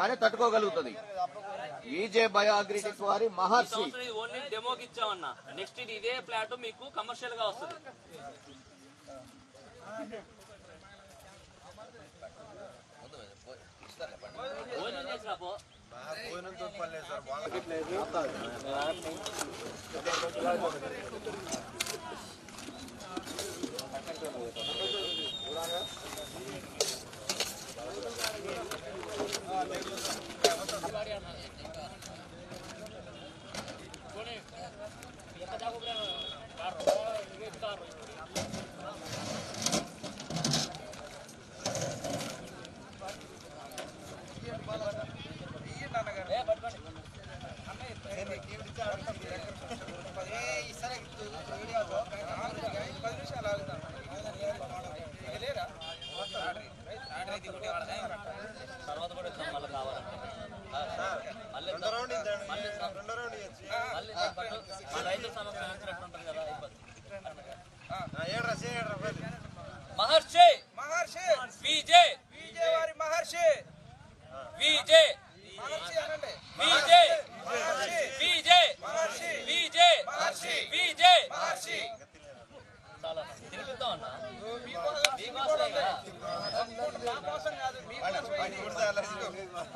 కానీ తట్టుకోగలుగుతుంది. EJ bio అగ్రిటిక్స్ వారి Maharshi. Only డెమోకి ఇచ్చామన్నా. నెక్స్ట్ ఇది ఇదే ప్లాట్ మీకు కమర్షియల్గా వస్తుంది. భోజనం చేసిరా పో తర్వాత కూడా ఇస్తాం మళ్ళీ కావాలంటే మళ్ళీ. మళ్ళీ. మళ్ళీ. మా రైతు సమస్య ఉంటుంది కదా ఇబ్బంది మహర్షి! మహర్షి! విజే విజయ వారి మహర్షి! విజే మహర్షి అనండి. VJ Maharshi! VJ Maharshi! VJ Maharshi! VJ Maharshi! చాలా తినిపిద్దాం అన్న? what's that